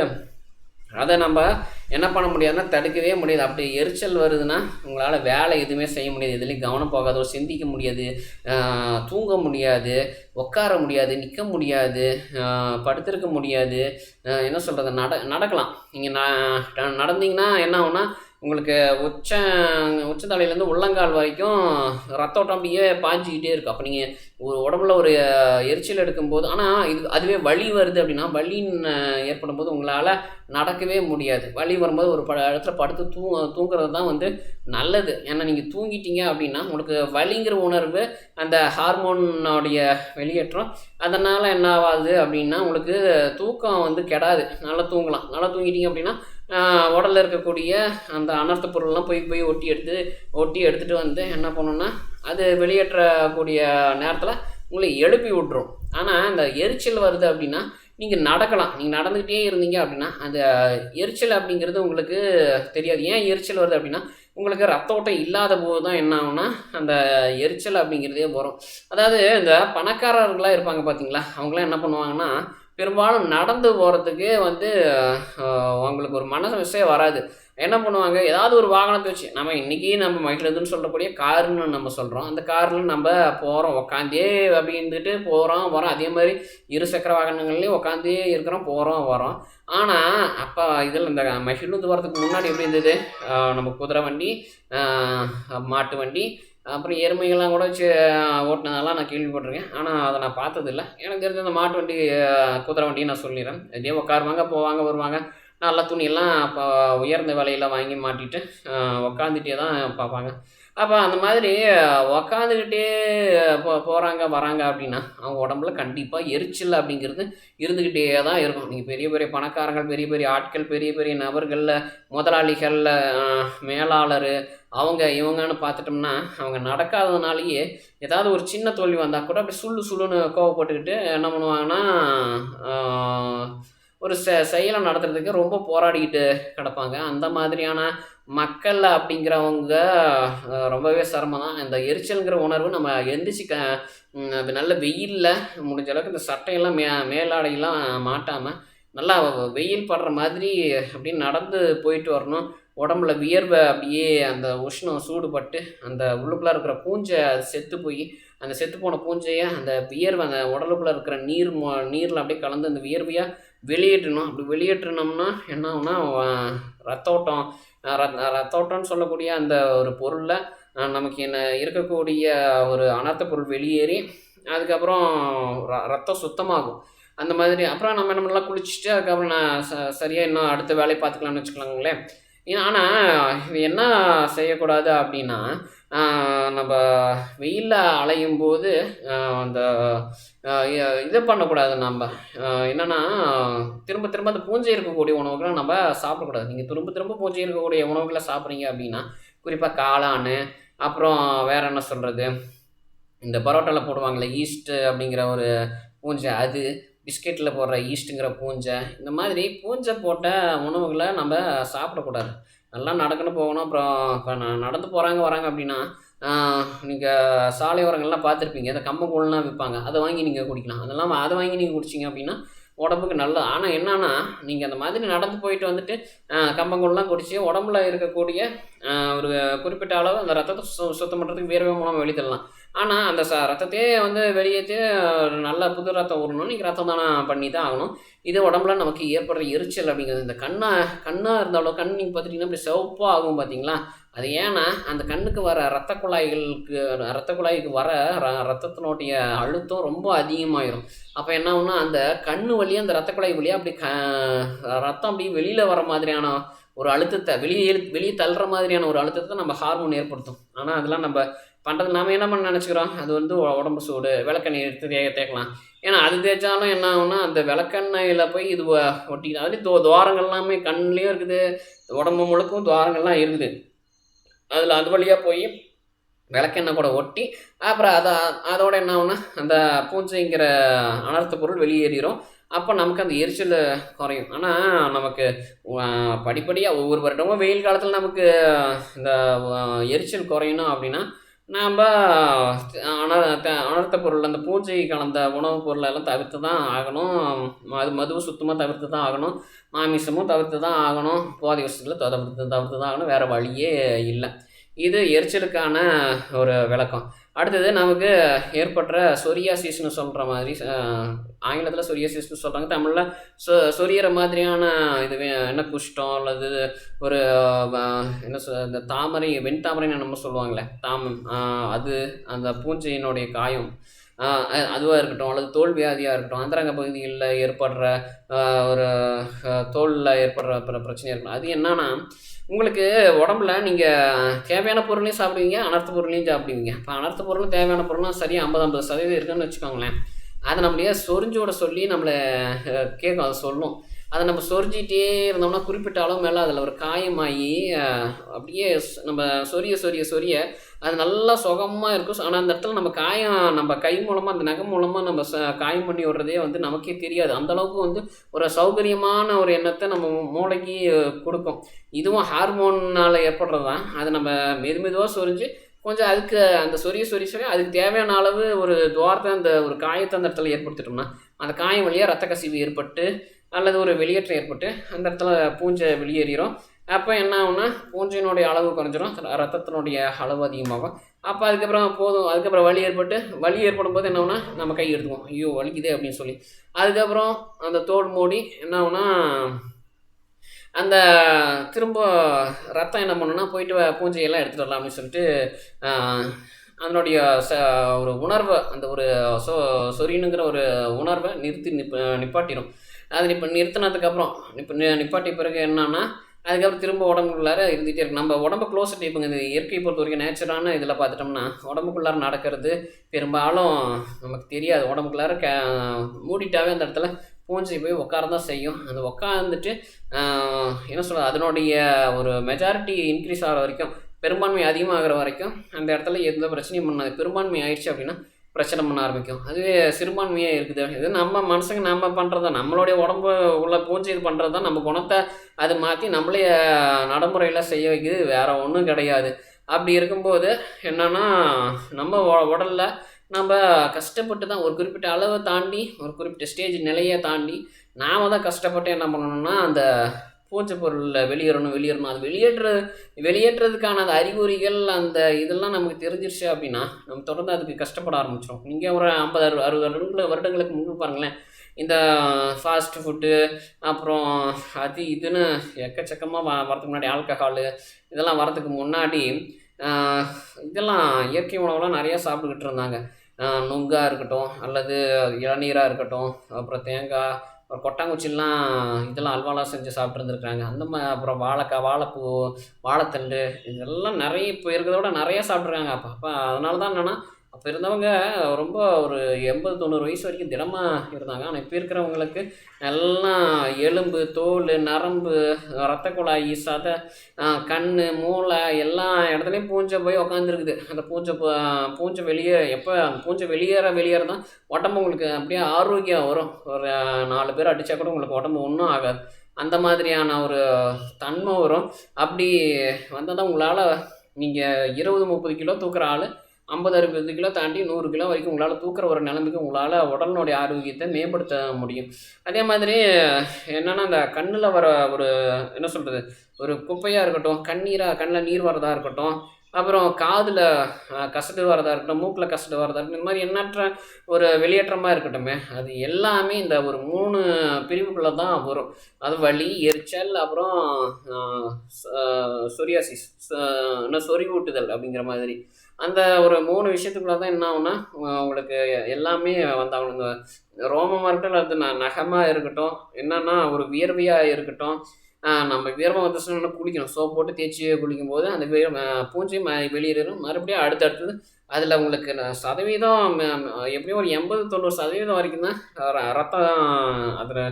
அதை நம்ம என்ன பண்ண முடியாதுன்னா தடுக்கவே முடியாது. அப்படி எரிச்சல் வருதுன்னா உங்களால் வேலை எதுவுமே செய்ய முடியாது. இதுலேயும் கவனம் போகாதோ. சிந்திக்க முடியாது. தூங்க முடியாது. உட்கார முடியாது. நிற்க முடியாது. படுத்திருக்க முடியாது. என்ன சொல்கிறது நட நடக்கலாம். நீங்கள் ந நடந்தீங்கன்னா என்ன ஆகுனா உங்களுக்கு உச்ச உச்சத்தலையிலேருந்து உள்ளங்கால் வரைக்கும் ரத்த ஓட்டம் அப்படியே பாஞ்சிக்கிட்டே இருக்கும் அப்போ நீங்கள் ஒரு உடம்புல ஒரு எரிச்சல் எடுக்கும்போது ஆனால் இது அதுவே வலி வருது அப்படின்னா வலின்னு ஏற்படும் போது உங்களால் நடக்கவே முடியாது. வலி வரும்போது ஒரு ப இடத்துல படுத்து தூ தூங்குறது தான் வந்து நல்லது. ஏன்னா நீங்கள் தூங்கிட்டீங்க அப்படின்னா உங்களுக்கு வலிங்கிற உணர்வு அந்த ஹார்மோனுடைய வெளியேற்றம் அதனால் என்ன ஆகாது அப்படின்னா உங்களுக்கு தூக்கம் வந்து கெடாது. நல்லா தூங்கலாம். நல்லா தூங்கிட்டீங்க அப்படின்னா உடலில் இருக்கக்கூடிய அந்த அனர்த்த பொருள்லாம் போய் போய் ஒட்டி எடுத்து ஒட்டி எடுத்துகிட்டு வந்து என்ன பண்ணுன்னா அது வெளியேற்றக்கூடிய நேரத்தில் உங்களை எழுப்பி விட்ரும் ஆனால் இந்த எரிச்சல் வருது அப்படின்னா நீங்கள் நடக்கலாம். நீங்கள் நடந்துக்கிட்டே இருந்தீங்க அப்படின்னா அந்த எரிச்சல் அப்படிங்கிறது உங்களுக்கு தெரியாது. ஏன் எரிச்சல் வருது அப்படின்னா உங்களுக்கு ரத்த ஓட்டம் இல்லாத போது தான் என்ன ஆகும்னா அந்த எரிச்சல் அப்படிங்கிறதே வரும். அதாவது இந்த பணக்காரர்களாக இருப்பாங்க பார்த்தீங்களா அவங்களாம் என்ன பண்ணுவாங்கன்னா பெரும்பாலும் நடந்து போகிறதுக்கு வந்து அவங்களுக்கு ஒரு மனசே வராது. என்ன பண்ணுவாங்க? ஏதாவது ஒரு வாகனத்தை வச்சு நம்ம இன்றைக்கி நம்ம மகிழ்ந்துன்னு சொல்லக்கூடிய காருன்னு நம்ம சொல்கிறோம் அந்த காரில் நம்ம போகிறோம் உக்காந்தே அப்படின்ட்டு போகிறோம் வரோம். அதே மாதிரி இரு சக்கர வாகனங்கள்லேயும் உக்காந்தே இருக்கிறோம் போகிறோம் வரோம். ஆனால் அப்போ இதில் இந்த மகிழ்ந்து வரதுக்கு முன்னாடி எப்படி இருந்தது? நம்ம குதிரை வண்டி மாட்டு வண்டி அப்புறம் எருமைகள்லாம் கூட வச்சு ஓட்டினதெல்லாம் நான் கேள்விப்பட்டிருக்கேன். ஆனால் அதை நான் பார்த்ததில்ல. எனக்கு தெரிஞ்ச அந்த மாட்டு வண்டி குதிரை வண்டியை நான் சொல்லிடுறேன். இதே உட்காருவாங்க போவாங்க வருவாங்க. நல்ல துணியெல்லாம் இப்போ உயர்ந்த விலையில வாங்கி மாட்டிட்டு உட்காந்துட்டே உக்காந்துட்டே தான் பார்ப்பாங்க. அப்போ அந்த மாதிரி உக்காந்துக்கிட்டே போ போகிறாங்க வராங்க அப்படின்னா அவங்க உடம்புல கண்டிப்பாக எரிச்சல் அப்படிங்கிறது இருந்துக்கிட்டே தான் இருக்கும். நீங்கள் பெரிய பெரிய பணக்காரங்கள் பெரிய பெரிய ஆட்கள் பெரிய பெரிய நபர்களில் முதலாளிகளில் மேலாளர் அவங்க இவங்கன்னு பார்த்துட்டோம்னா அவங்க நடக்காததுனாலேயே ஏதாவது ஒரு சின்ன தோல்வி வந்தால் கூட அப்படி சுள்ளு சுள்ளுன்னு கோவப்பட்டுக்கிட்டு என்ன பண்ணுவாங்கன்னா ஒரு செ செயலை நடத்துறதுக்கு ரொம்ப போராடிக்கிட்டு கிடப்பாங்க. அந்த மாதிரியான மக்கள் அப்படிங்கிறவங்க ரொம்பவே சிரமம் தான் இந்த எரிச்சல்ங்கிற உணர்வு நம்ம எந்திரிச்சு க அது நல்ல வெயிலில் முடிஞ்ச அளவுக்கு இந்த சட்டையெல்லாம் மே மேலாடையெல்லாம் மாட்டாமல் நல்லா வெயில் படுற மாதிரி அப்படியே நடந்து போயிட்டு வரணும். உடம்புல வியர்வை அப்படியே அந்த உஷ்ணம் சூடுபட்டு அந்த உள்ளுக்குள்ளே இருக்கிற பூஞ்சை அது செத்து போய் அந்த செத்து போன பூஞ்சையை அந்த வியர்வை அந்த உடலுக்குள்ளே இருக்கிற நீர் மொ நீரில் அப்படியே கலந்து அந்த வியர்வையாக வெளியேற்றணும். அப்படி வெளியேற்றினோம்னா என்ன ஆகுனா ரத்த ஓட்டம் ரத்தோட்டம்னு ரத் சொல்லக்கூடிய அந்த ஒரு பொருளில் நமக்கு என்ன இருக்கக்கூடிய ஒரு அனர்த்த பொருள் வெளியேறி அதுக்கப்புறம் ர ரத்தம் சுத்தமாகும். அந்த மாதிரி அப்புறம் நம்ம என்ன பண்ணலாம் குளிச்சுட்டு அதுக்கப்புறம் நான் ச சரியாக இன்னும் அடுத்த வேலையை பார்த்துக்கலாம்னு வச்சுக்கலாங்களேன் ஆனால் இது என்ன செய்யக்கூடாது அப்படின்னா நம்ம வெயிலில் அலையும் போது அந்த இதை இது பண்ணக்கூடாது நம்ம. என்னென்னா திரும்ப திரும்ப அந்த பூஞ்சை இருக்கக்கூடிய உணவுகளை நம்ம சாப்பிடக்கூடாது. நீங்கள் திரும்ப திரும்ப பூஞ்சை இருக்கக்கூடிய உணவுகளை சாப்பிட்றீங்க அப்படின்னா குறிப்பாக காளான் அப்புறம் வேற என்ன சொல்கிறது இந்த பரோட்டாவில் போடுவாங்களே ஈஸ்ட்டு அப்படிங்கிற ஒரு பூஞ்சை அது பிஸ்கெட்டில் போடுற ஈஸ்ட்டுங்கிற பூஞ்சை இந்த மாதிரி பூஞ்சை போட்ட உணவுகளை நம்ம சாப்பிடக்கூடாது. நல்லா நடக்கணும் போகணும். அப்புறம் இப்போ நான் நடந்து போகிறாங்க வராங்க அப்படின்னா நீங்கள் சாலை ஓரங்கள்லாம் பார்த்துருப்பீங்க. இந்த கம்பங்கூழ்லாம் விற்பாங்க. அதை வாங்கி நீங்கள் குடிக்கலாம். அதெல்லாம் அதை வாங்கி நீங்கள் குடிச்சிங்க அப்படின்னா உடம்புக்கு நல்லது ஆனால் என்னன்னா நீங்கள் அந்த மாதிரி நடந்து போயிட்டு வந்துட்டு கம்பங்கூழ்லாம் குடித்து உடம்புல இருக்கக்கூடிய ஒரு குறிப்பிட்ட அளவு அந்த ரத்தத்தை சு சுத்தம் பண்ணுறதுக்கு வேர்வை மூலமாக வெளித்தரலாம். ஆனால் அந்த ச ரத்தத்தையே வந்து வெளியேற்றி நல்ல புது ரத்தம் ஊறணும் நீங்கள் ரத்தம் தானே பண்ணி தான் ஆகணும். இது உடம்புல நமக்கு ஏற்படுற எரிச்சல் அப்படிங்கிறது இந்த கண்ணை கண்ணாக இருந்தாலும் கண் நீங்கள் பார்த்துட்டிங்கன்னா இப்படி சிவப்பாக ஆகும் பார்த்தீங்களா அது ஏன்னா அந்த கண்ணுக்கு வர ரத்த குழாய்களுக்கு ரத்த குழாய்க்கு வர ர ரத்தத்தினுடைய அழுத்தம் ரொம்ப அதிகமாயிரும். அப்போ என்ன ஆகும்னா அந்த கண்ணு வழியாக அந்த ரத்த குழாய் வழியாக அப்படி க ரத்தம் அப்படி வெளியில் வர மாதிரியான ஒரு அழுத்தத்தை வெளியே வெளியே தள்ளுற மாதிரியான ஒரு அழுத்தத்தை நம்ம ஹார்மோன் ஏற்படுத்தும். ஆனால் அதெல்லாம் நம்ம பண்ணுறது நாம என்ன பண்ண நினச்சிக்கிறோம்? அது வந்து உடம்பு சூடு விளக்கெண்ணெய் எடுத்து தே தேய்க்கலாம். ஏன்னா அது தேய்ச்சாலும் என்ன ஆகும்னா அந்த விளக்கெண்ணெயில் போய் இது ஒட்டிக்கிது. அதுலேயும் தோ துவாரங்கள் எல்லாமே கண்லேயும் இருக்குது. உடம்பு முழுக்கும் துவாரங்கள்லாம் இருக்குது. அதில் அது வழியாக போய் விளக்கெண்ணெய் கூட ஒட்டி அப்புறம் அதை அதோட என்ன ஆகும்னா அந்த பூஞ்சைங்கிற அனர்த்த பொருள் வெளியேறிடும் அப்போ நமக்கு அந்த எரிச்சல் குறையும். ஆனால் நமக்கு படிப்படியாக ஒவ்வொரு வருடமும் வெயில் காலத்தில் நமக்கு இந்த எரிச்சல் குறையணும் அப்படின்னா நாம் அன அனர்த்த பொருள் அந்த பூஞ்சை கலந்த உணவுப் பொருளை எல்லாம் தவிர்த்து தான் ஆகணும். அது மதுவை சுத்தமாக தவிர்த்து தான் ஆகணும். மாமிசமும் தவிர்த்து தான் ஆகணும். போதை வசதிகளை தவிர்த்து தவிர்த்து தான் ஆகணும். வேறு வழியே இல்லை. இது எரிச்சலுக்கான ஒரு விளக்கம். அடுத்தது நமக்கு ஏற்படுற சொரியாசிஸ்னு சொல்கிற மாதிரி ஆங்கிலத்தில் சொரியாசிஸ்னு சொல்கிறாங்க தமிழில் சொ சொரியற மாதிரியான இது என்ன குஷ்டம் அல்லது ஒரு என்ன சொல் இந்த தாமரை வெண்தாமரைன்னு நம்ம சொல்லுவாங்களே தாமம் அது அந்த பூஞ்சையினுடைய காயம் அதுவாக இருக்கட்டும் அல்லது தோல் வியாதியாக இருக்கட்டும் அந்தரங்க பகுதிகளில் ஏற்படுற ஒரு தோலில் ஏற்படுற பிர பிரச்சனையாக இருக்கட்டும் அது என்னன்னா உங்களுக்கு உடம்புல நீங்கள் தேவையான பொருளையும் சாப்பிடுவீங்க அனர்த்த பொருளையும் சாப்பிடுவீங்க. இப்போ அனர்த்த பொருளும் தேவையான பொருளும் சரியாக ஐம்பது ஐம்பது சதவீதம் இருக்குன்னு வச்சுக்கோங்களேன். அதை நம்மளையே சொரிஞ்சோட சொல்லி நம்மளை கேட்கும் அதை சொல்லும் அதை நம்ம சொரிஞ்சிட்டே இருந்தோம்னா குறிப்பிட்ட அளவு மேலே அதில் ஒரு காயமாகி அப்படியே நம்ம சொரிய சொரிய சொரிய அது நல்லா சுகமாக இருக்கும். ஆனால் அந்த இடத்துல நம்ம காயம் நம்ம கை மூலமாக அந்த நகம் மூலமாக நம்ம ச காயம் பண்ணி விடுறதே வந்து நமக்கே தெரியாது. அந்தளவுக்கு வந்து ஒரு சௌகரியமான ஒரு எண்ணத்தை நம்ம மூளைக்கு கொடுக்கும். இதுவும் ஹார்மோனால் ஏற்படுறது தான் அது நம்ம மெது மெதுவாக சொரிஞ்சு கொஞ்சம் அதுக்கு அந்த சொரிய சொரிய சொரிய அதுக்கு தேவையான அளவு ஒரு துவாரத்தை அந்த ஒரு காயத்தை அந்த இடத்துல ஏற்படுத்திட்டோம்னா அந்த காயம் வழியாக ரத்த கசிவு ஏற்பட்டு அல்லது ஒரு வெளியேற்றம் ஏற்பட்டு அந்த இடத்துல பூஞ்சை வெளியேறிடும் அப்போ என்ன ஆகும்னா பூஞ்சையினுடைய அளவு குறைஞ்சிரும். ரத்தத்தினுடைய அளவு அதிகமாகும். அப்போ அதுக்கப்புறம் போதும் அதுக்கப்புறம் வலி ஏற்பட்டு வலி ஏற்படும் போது என்ன ஆகுனா நம்ம கை எடுத்துக்குவோம் ஐயோ வலிக்குதே அப்படின்னு சொல்லி. அதுக்கப்புறம் அந்த தோல் மூடி என்ன ஆகுனா அந்த திரும்ப ரத்தம் என்ன பண்ணுன்னா போயிட்டு பூஞ்சையெல்லாம் எடுத்துகிட்டு வரலாம் அப்படின்னு சொல்லிட்டு அதனுடைய ச ஒரு உணர்வை அந்த ஒரு சொ சொரியனுங்கிற ஒரு உணர்வை நிறுத்தி நிப்ப நிப்பாட்டிடும் அது இப்போ நிறுத்தினதுக்கப்புறம் இப்போ நி- பிறகு என்னன்னா அதுக்கப்புறம் திரும்ப உடம்புக்குள்ளார இருந்துகிட்டே இருக்கு. நம்ம உடம்பு க்ளோஸ் டைப்புங்க இந்த இயற்கை பொறுத்த வரைக்கும் நேச்சுரான இதில் பார்த்துட்டோம்னா உடம்புக்குள்ளார நடக்கிறது பெரும்பாலும் நமக்கு தெரியாது. உடம்புக்குள்ளார க மூடிட்டாவே அந்த இடத்துல பூஞ்சி போய் உட்கார தான் செய்யும். அது உட்காந்துட்டு என்ன சொல்கிறது அதனுடைய ஒரு மெஜாரிட்டி இன்க்ரீஸ் ஆகிற வரைக்கும் பெரும்பான்மை அதிகமாகிற வரைக்கும் அந்த இடத்துல எந்த பிரச்சனையும் பண்ணாது. பெரும்பான்மை ஆயிடுச்சு அப்படின்னா பிரச்சனை பண்ண ஆரம்பிக்கும். அதுவே சிறுபான்மையாக இருக்குது. இது நம்ம மனுஷங்க நம்ம பண்ணுறது நம்மளுடைய உடம்பு உள்ள பூஞ்சி இது பண்ணுறது தான் நம்ம குணத்தை அது மாற்றி நம்மளே நடைமுறையில் செய்ய வைக்குது. வேறு ஒன்றும் கிடையாது. அப்படி இருக்கும்போது என்னென்னா நம்ம உடலில் நம்ம கஷ்டப்பட்டு தான் ஒரு குறிப்பிட்ட அளவை தாண்டி ஒரு குறிப்பிட்ட ஸ்டேஜ் நிலையை தாண்டி நாம் தான் கஷ்டப்பட்டு என்ன பண்ணணும்னா அந்த பூஞ்சை பொருளில் வெளியேறணும் வெளியேறணும். அது வெளியேற்ற வெளியேற்றதுக்கான அந்த அறிகுறிகள் அந்த இதெல்லாம் நமக்கு தெரிஞ்சிருச்சு அப்படின்னா நம்ம தொடர்ந்து அதுக்கு கஷ்டப்பட ஆரம்பிச்சிடும் நீங்கள் ஒரு ஐம்பது அறு அறுபது வருடங்கள் வருடங்களுக்கு முன்பு பாருங்களேன். இந்த ஃபாஸ்ட் ஃபுட்டு அப்புறம் அது இதுன்னு எக்கச்சக்கமாக வ வரதுக்கு முன்னாடி ஆல்கஹாலு இதெல்லாம் வரதுக்கு முன்னாடி இதெல்லாம் இயற்கை உணவுலாம் நிறையா சாப்பிட்டுக்கிட்டு இருந்தாங்க. நுங்காக இருக்கட்டும் அல்லது இளநீராக இருக்கட்டும் அப்புறம் தேங்காய் அப்புறம் கொட்டாங்குச்சிலாம் இதெல்லாம் அல்வாலாம் செஞ்சு சாப்பிட்ருந்துருக்காங்க அந்த மாதிரி அப்புறம் வாழைக்காய் வாழைப்பூ வாழைத்தண்டு இதெல்லாம் நிறைய இப்போ இருக்கிறத விட நிறையா சாப்பிட்ருக்காங்க அப்போ அப்போ அதனால தான் என்னென்னா அப்போ இருந்தவங்க ரொம்ப ஒரு எண்பது தொண்ணூறு வயசு வரைக்கும் திடமாக இருந்தாங்க. ஆனால் இப்போ இருக்கிறவங்களுக்கு எல்லாம் எலும்பு தோல் நரம்பு ரத்த குழாய் சதை கண் மூளை எல்லா இடத்துலையும் பூஞ்சை போய் உக்காந்துருக்குது. அந்த பூஞ்சை பூஞ்சை வெளியே எப்போ அந்த பூஞ்சை வெளியேற வெளியேற தான் உடம்பு உங்களுக்கு அப்படியே ஆரோக்கியம் வரும். ஒரு நாலு பேர் அடித்தா கூட உங்களுக்கு உடம்பு ஒன்றும் ஆகாது. அந்த மாதிரியான ஒரு தன்மை வரும். அப்படி வந்தால் தான் உங்களால் நீங்கள் இருபது முப்பது கிலோ தூக்குற ஆள் ஐம்பது அறுபது கிலோ தாண்டி நூறு கிலோ வரைக்கும் உங்களால் தூக்குற ஒரு நிலைமைக்கு உங்களால் உடலினுடைய ஆரோக்கியத்தை மேம்படுத்த முடியும். அதே மாதிரி என்னென்னா அந்த கண்ணில் வர ஒரு என்ன சொல்கிறது ஒரு குப்பையாக இருக்கட்டும் கண்ணீராக கண்ணில் நீர் வரதாக இருக்கட்டும் அப்புறம் காதில் கசடு வரதாக இருக்கட்டும் மூக்கில் கசடு வரதாக இருக்கட்டும் இந்த மாதிரி எண்ணற்ற ஒரு வெளியேற்றமாக இருக்கட்டும் அது எல்லாமே இந்த ஒரு மூணு பிரிவுக்குள்ளே தான் வரும். அது வலி எரிச்சல் அப்புறம் சொரியாசிஸ் என்ன சொறிவூட்டுதல் அப்படிங்கிற மாதிரி. அந்த ஒரு மூணு விஷயத்துக்குள்ள தான் என்ன ஆகுனா உங்களுக்கு எல்லாமே வந்து இந்த ரோமமாக இருக்கட்டும் அல்லது ந நகமாக இருக்கட்டும் என்னென்னா ஒரு வியர்வையாக இருக்கட்டும் நம்ம வியர்வை வந்துச்சுன்னா குளிக்கணும். சோப் போட்டு தேய்ச்சி குளிக்கும்போது அந்த பூஞ்சி வெளியேறும் மறுபடியும் அடுத்தடுத்தது அதில் உங்களுக்கு சதவீதம் எப்படியும் ஒரு எண்பது தொண்ணூறு சதவீதம் வரைக்கும் தான் ரத்தம் அதில்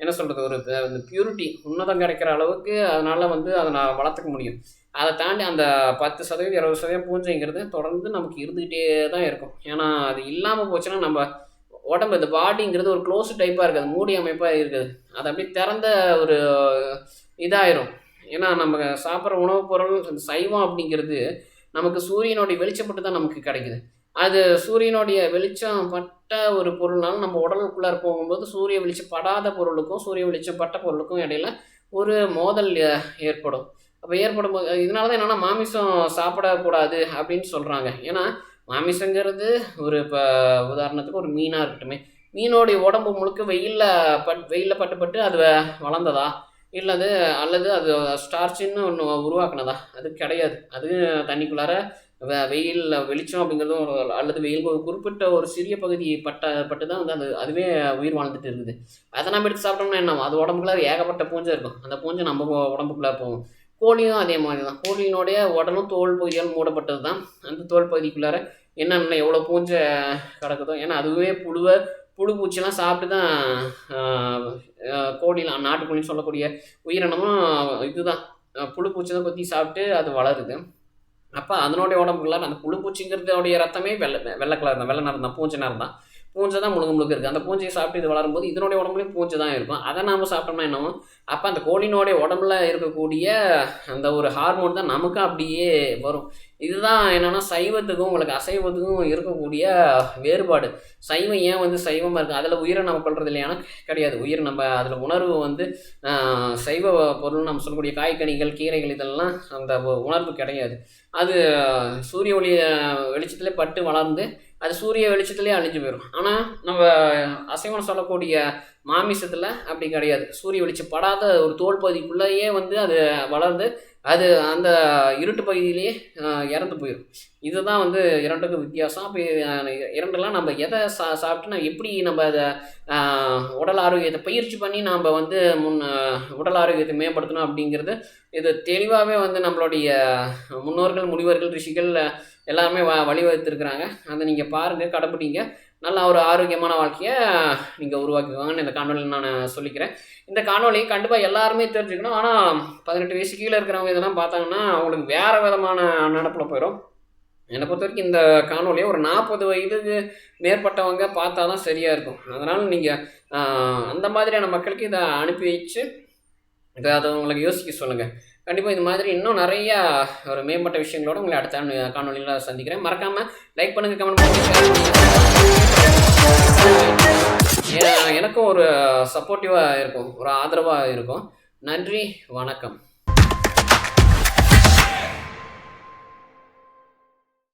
என்ன சொல்கிறது ஒரு பியூரிட்டி உன்னதம் கிடைக்கிற அளவுக்கு அதனால் வந்து அதை நான் வளர்த்துக்க முடியும். அதை தாண்டி அந்த பத்து சதவீதம் இருபது சதவீதம் பூஞ்சைங்கிறது தொடர்ந்து நமக்கு இருந்துக்கிட்டே தான் இருக்கும். ஏன்னா அது இல்லாமல் போச்சுன்னா நம்ம உடம்பு இந்த பாடிங்கிறது ஒரு க்ளோஸ் டைப்பாக இருக்குது மூடி அமைப்பாக இருக்குது. அது அப்படியே திறந்த ஒரு இதாயிரும். ஏன்னா நம்ம சாப்பிட்ற உணவுப் பொருள் சைவம் அப்படிங்கிறது நமக்கு சூரியனுடைய வெளிச்சம் மட்டும் தான் நமக்கு கிடைக்குது. அது சூரியனுடைய வெளிச்சம் பட்ட ஒரு பொருள்னாலும் நம்ம உடலுக்குள்ளார போகும்போது சூரிய வெளிச்சம் படாத பொருளுக்கும் சூரிய வெளிச்சம் பட்ட பொருளுக்கும் இடையில ஒரு மோதல் ஏற்படும். அப்போ ஏற்படும் போது இதனால தான் என்னென்னா மாமிசம் சாப்பிடக்கூடாது அப்படின்னு சொல்கிறாங்க ஏன்னா மாமிசங்கிறது ஒரு இப்போ உதாரணத்துக்கு ஒரு மீனாக இருக்கட்டுமே. மீனோடைய உடம்பு முழுக்க வெயிலில் பட் வெயிலில் பட்டு பட்டு அது வளர்ந்ததா? இல்லை அது அல்லது அது ஸ்டார்ச்சின்னு ஒன்று உருவாக்குனதா? அது கிடையாது. அது தண்ணிக்குள்ளார வெ வெயில் வெளிச்சம் அப்படிங்கிறதும் அல்லது வெயில் ஒரு குறிப்பிட்ட ஒரு சிறிய பகுதி பட்ட பட்டு தான் வந்து அது அதுவே உயிர் வாழ்ந்துட்டு இருக்குது. அதை நம்ம எடுத்து சாப்பிட்டோம்னா என்ன அது உடம்புக்குள்ள ஏகப்பட்ட பூஞ்சை இருக்கும். அந்த பூஞ்சை நம்ம உடம்புக்குள்ளே போகும். கோழியும் அதே மாதிரி தான் கோழியினுடைய உடலும் தோல் பகுதியால் மூடப்பட்டது தான் அந்த தோல் பகுதிக்குள்ளார என்னென்ன எவ்வளோ பூஞ்சை கிடக்குதோ ஏன்னா அதுவே புழுவை புழு பூச்சிலாம் சாப்பிட்டு தான் கோழிலாம் நாட்டுக்கோழின்னு சொல்லக்கூடிய உயிரினமும் இதுதான். புழு பூச்சி தான் கொத்தி சாப்பிட்டு அது வளருது. அப்போ அதனுடைய உடம்புக்குள்ளார அந்த புழு பூச்சிங்கிறதோடைய ரத்தமே வெள்ளை வெள்ளை கலர் தான் வெள்ளை நிறம் தான் பூஞ்சை நிறம் தான் பூஞ்சை தான் முழுக்க முழுக்க இருக்குது அந்த பூஞ்சையை சாப்பிட்டு இது வளரும்போது இதனுடைய உடம்புலையும் பூஞ்சை தான் இருக்கும். அதை நாம் சாப்பிட்டோம்னா என்னவோ அப்போ அந்த கோழினுடைய உடம்புல இருக்கக்கூடிய அந்த ஒரு ஹார்மோன் தான் நமக்கு அப்படியே வரும். இதுதான் என்னென்னா சைவத்துக்கும் உங்களுக்கு அசைவத்துக்கும் இருக்கக்கூடிய வேறுபாடு. சைவம் ஏன் வந்து சைவமாக இருக்குது அதில் உயிரை நம்ம கொள்வது இல்லையானா கிடையாது. உயிர் நம்ம அதில் உணர்வு வந்து சைவ பொருள் நம்ம சொல்லக்கூடிய காய்கனிகள் கீரைகள் இதெல்லாம் அந்த உணர்வு கிடையாது. அது சூரிய ஒளி வெளிச்சத்தில் பட்டு வளர்ந்து அது சூரிய வெளிச்சத்துலேயே அழிஞ்சு போயிடும் ஆனால் நம்ம அசைவம் சொல்லக்கூடிய மாமிசத்தில் அப்படி கிடையாது. சூரிய வெளிச்சம் படாத ஒரு தோல் பகுதிக்குள்ளேயே வந்து அது வளர்ந்து அது அந்த இருட்டு பகுதியிலேயே இறந்து போயிடும் இதுதான் வந்து இரண்டுக்கும் வித்தியாசம். அப்போ இரண்டெல்லாம் நம்ம எதை சா சாப்பிட்டு நம்ம எப்படி நம்ம அதை உடல் ஆரோக்கியத்தை பயிற்சி பண்ணி நாம் வந்து முன் உடல் ஆரோக்கியத்தை மேம்படுத்தணும் அப்படிங்கிறது இது தெளிவாகவே வந்து நம்மளுடைய முன்னோர்கள் முனிவர்கள் ரிஷிகள் எல்லாருமே வ வழிவகுத்துருக்குறாங்க. அதை நீங்கள் பாருங்கள் கடைப்பிடிங்க. நல்ல ஒரு ஆரோக்கியமான வாழ்க்கையை நீங்கள் உருவாக்குவாங்கன்னு இந்த காணொலியில் நான் சொல்லிக்கிறேன். இந்த காணொலி கண்டிப்பாக எல்லாருமே தெரிஞ்சுக்கணும். ஆனால் பதினெட்டு வயசு கீழே இருக்கிறவங்க இதெல்லாம் பார்த்தாங்கன்னா அவங்களுக்கு வேறு விதமான நடப்பில் போயிடும் என்னை பொறுத்த வரைக்கும் இந்த காணொலியை ஒரு நாற்பது வயதுக்கு மேற்பட்டவங்க பார்த்தா தான் சரியாக இருக்கும். அதனால் நீங்கள் அந்த மாதிரியான மக்களுக்கு இதை அனுப்பி வச்சு இதை அதை உங்களுக்கு யோசிக்க சொல்லுங்கள் கண்டிப்பாக இந்த மாதிரி இன்னும் நிறையா ஒரு மேம்பட்ட விஷயங்களோட உங்களை அடுத்த காணொலியில் சந்திக்கிறேன். மறக்காமல் லைக் பண்ணுங்கள் கமெண்ட் பண்ணுங்கள் எனக்கும் ஒரு சப்போர்ட்டிவாக இருக்கும். ஒரு ஆதரவாக இருக்கும். நன்றி வணக்கம்.